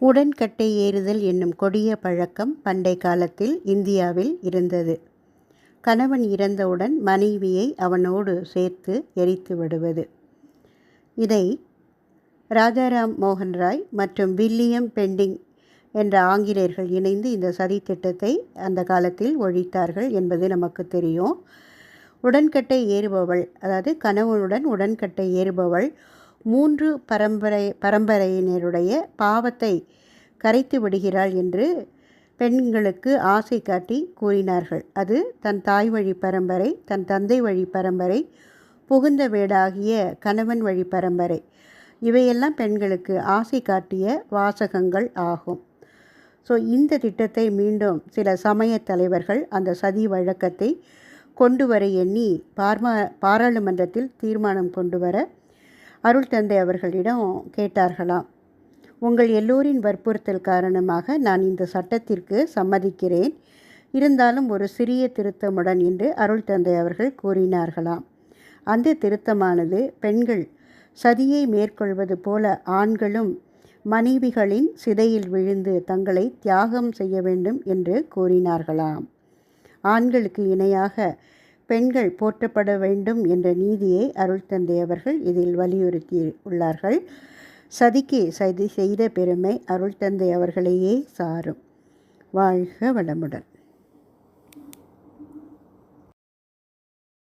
உடன்கட்டை ஏறுதல் என்னும் கொடிய பழக்கம் பண்டை காலத்தில் இந்தியாவில் இருந்தது. கணவன் இறந்தவுடன் மனைவியை அவனோடு சேர்த்து எரித்து விடுவது. இதை ராஜாராம் மோகன் ராய் மற்றும் வில்லியம் பெண்டிங் என்ற ஆங்கிலேயர்கள் இணைந்து இந்த சதி திட்டத்தை அந்த காலத்தில் ஒழித்தார்கள் என்பது நமக்கு தெரியும். உடன்கட்டை ஏறுபவள் அதாவது கணவனுடன் உடன்கட்டை ஏறுபவள் மூன்று பரம்பரை பரம்பரையினருடைய பாவத்தை கரைத்து விடுகிறாள் என்று பெண்களுக்கு ஆசை காட்டி கூறினார்கள். அது தன் தாய் வழி பரம்பரை தன் தந்தை வழி பரம்பரை புகுந்த வீடாகிய கணவன் வழி பரம்பரை. இவையெல்லாம் பெண்களுக்கு ஆசை காட்டிய வாசகங்கள் ஆகும். ஸோ இந்த திட்டத்தை மீண்டும் சில சமய தலைவர்கள் அந்த சதி வழக்கத்தை கொண்டு வர எண்ணி பார்மா பாராளுமன்றத்தில் தீர்மானம் கொண்டு வர அருள் தந்தை அவர்களிடம் கேட்டார்களாம் உங்கள் எல்லோரின் வற்புறுத்தல் காரணமாக நான் இந்த சட்டத்திற்கு சம்மதிக்கிறேன். இருந்தாலும் ஒரு சிறிய திருத்தமுடன் என்று அருள் தந்தை அவர்கள் கூறினார்களாம் அந்த திருத்தமானது பெண்கள் சதியை மேற்கொள்வது போல ஆண்களும் மனைவிகளின் சிதையில் விழுந்து தங்களை தியாகம் செய்ய வேண்டும் என்று கூறினார்களாம். ஆண்களுக்கு இணையாக பெண்கள் போற்றப்பட வேண்டும் என்ற நீதியை அருள் தந்தை அவர்கள் இதில் வலியுறுத்தி உள்ளார்கள் சதிக்கு சதி செய்த பெருமை அருள் தந்தை அவர்களையே சாரும். வாழ்க வளமுடன்.